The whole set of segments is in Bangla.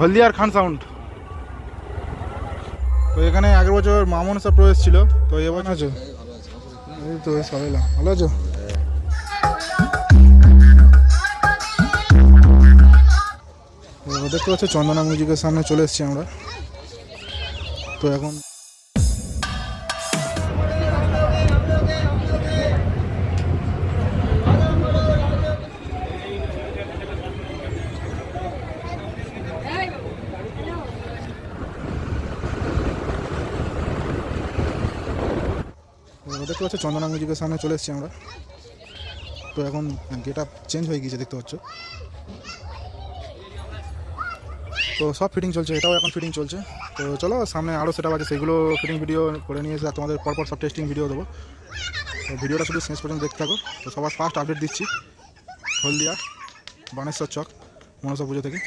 হলদিয়ার খান সাউন্ড তো এখানে আগের বছর মামুন সব প্রবেশ ছিল, তো এবছর আছো? এই তো সবাই ভালো আছো? দেখতে পাচ্ছ, চন্দনা মিউজিকের সামনে চলে এসেছি আমরা। তো এখন তো দেখতে পাচ্ছ চন্দনা মিউজিকের সামনে চলে এসেছি আমরা। তো এখন গেট আপ চেঞ্জ হয়ে গিয়েছে, দেখতে পাচ্ছ। তো সব ফিটিং চলছে, এটাও এখন ফিটিং চলছে। তো চলো, সামনে আরও সেটা আছে, সেগুলো ফিটিং ভিডিও করে নিয়ে এসে তোমাদের পরপর সব টেস্টিং ভিডিও দেবো। তো ভিডিওটা শুধু শেষ পর্যন্ত দেখতে থাকো। তো সবার ফার্স্ট আপডেট দিচ্ছি, হলদিয়া, বানেশ্বর চক, মনসা পুজো থেকে।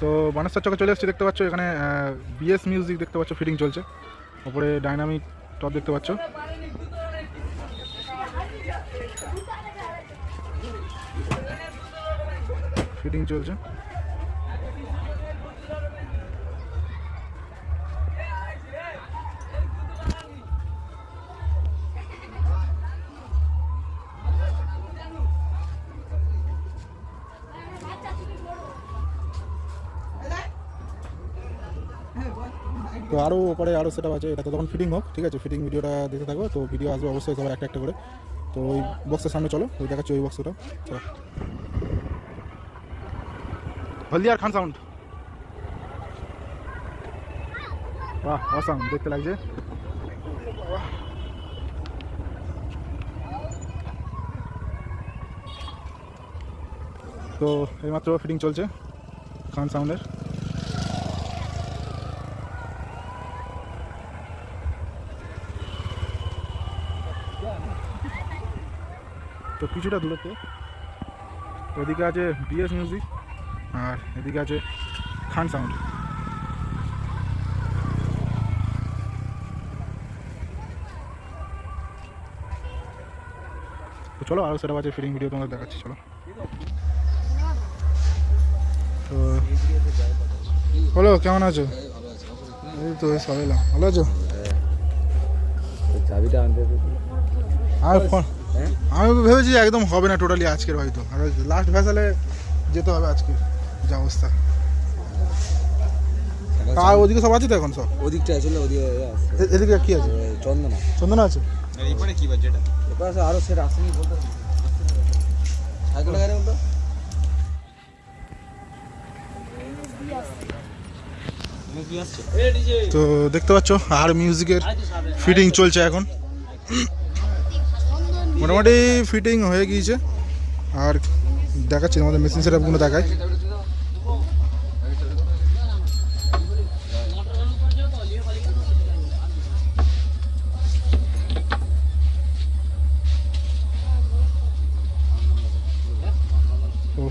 তো বানেশ্বর চকে চলে এসেছি, দেখতে পাচ্ছ এখানে বিএস মিউজিক দেখতে পাচ্ছ ফিটিং চলছে। ওপরে ডাইনামিক টপ দেখতে পাচ্ছ। ফিটিং চলছে। তো আরও ওপরে আরও সেটা আছে এটা তো তখন ফিটিং হোক ঠিক আছে? ফিটিং ভিডিওটা দেখতে থাকো তো ভিডিও আসবে অবশ্যই সবার একটা একটা করে। তো ওই বক্সের সামনে চলো ওই দেখাচ্ছি ওই বক্সটা চলো। হলদিয়ার খান সাউন্ড বাহ অসাম দেখতে লাগছে। তো এইমাত্র ফিটিং চলছে খান সাউন্ডের তো কিছুটা দূরত্ব। এদিকে আছে বিএস মিউজিক আর এদিকে আছে খান সাউন্ড তো চলো আরও সেটা আছে ফিটিং ভিডিও তোমাদের দেখাচ্ছি চলো। তো হলো কেমন আছো? এই তো সবাই ভালো আছো? চাবিটা আনতে আর ফোন আমি ভেবেছি একদম হবে না টোটালি আজকের হয়তো। আর লাস্ট ভ্যাসালে যেতে হবে আজকে যা অবস্থা। আর ওদিকে সব আছে তো এখন সব? ওদিকটা আছে না? ওদিকে আছে। এদিকে কি আছে? চন্দনা। চন্দনা আছে? এরপরে কি বাজে এটা আরও সেট আসেনি বলতে সাইকেল গাড়ি বলতো তো দেখতে পাচ্ছ আর মিউজিকের ফিটিং চলছে এখন। মোটামুটি ফিটিং হয়ে গিয়েছে। আর দেখাচ্ছি, আমাদের মেশিন সেটআপগুলো দেখায়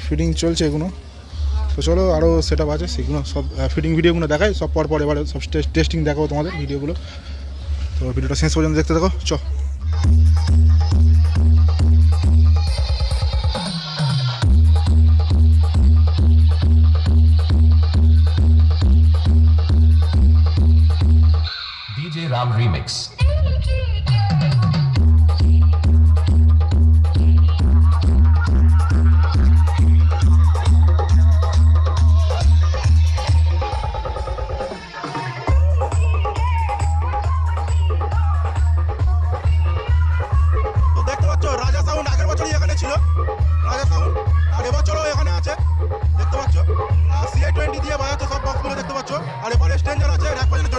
ফিটিং চলছে এগুলো তো চলো আরও সেট আপ আছে, সেগুলো সব ফিটিং ভিডিওগুলো দেখাই, সব পর পর এবারে সব টেস্টিং দেখাবো তোমাদের ভিডিওগুলো তো ভিডিওটা শেষ পর্যন্ত দেখতে থাকো চ দেখতে পাচ্ছ আর এবারে স্ট্যান্ডার আছে। র্যাপ জন্য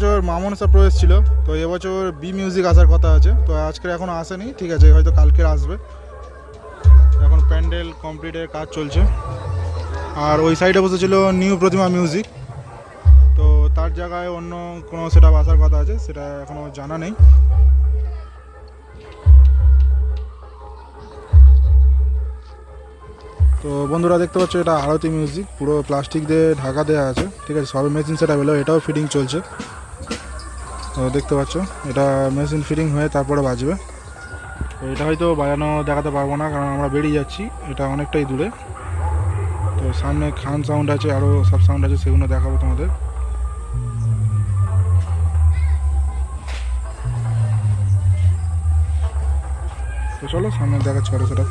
এখানে আগের বছর মামন সব প্রবেশ ছিল, তো এবছর বি মিউজিক আসার কথা আছে, তো আজকে এখনও আসেনি, ঠিক আছে, হয়তো কালকে আসবে। এখন প্যান্ডেল কমপ্লিটের কাজ চলছে। আর ওই সাইডে বসেছিল নিউ প্রতিমা মিউজিক তো তার জায়গায় অন্য কোনো সেটা আসার কথা আছে, সেটা এখনও জানা নেই। তো বন্ধুরা দেখতে পাচ্ছ, এটা আরতি মিউজিক পুরো প্লাস্টিক দিয়ে ঢাকা দেওয়া আছে, ঠিক আছে, সব মেশিন সেটা বেলো এটাও ফিটিং চলছে। তো দেখতে পাচ্ছ, এটা মেশিন ফিটিং হয়ে তারপরে বাজবে। তো এটা হয়তো বাজানো দেখাতে পারব না, কারণ আমরা বেরিয়ে যাচ্ছি, এটা অনেকটাই দূরে। তো সামনে খান সাউন্ড আছে আরও সব সাউন্ড আছে, সেগুলো দেখাবো তোমাদের। তো চলো সামনে দেখাচ্ছি আরও সেটা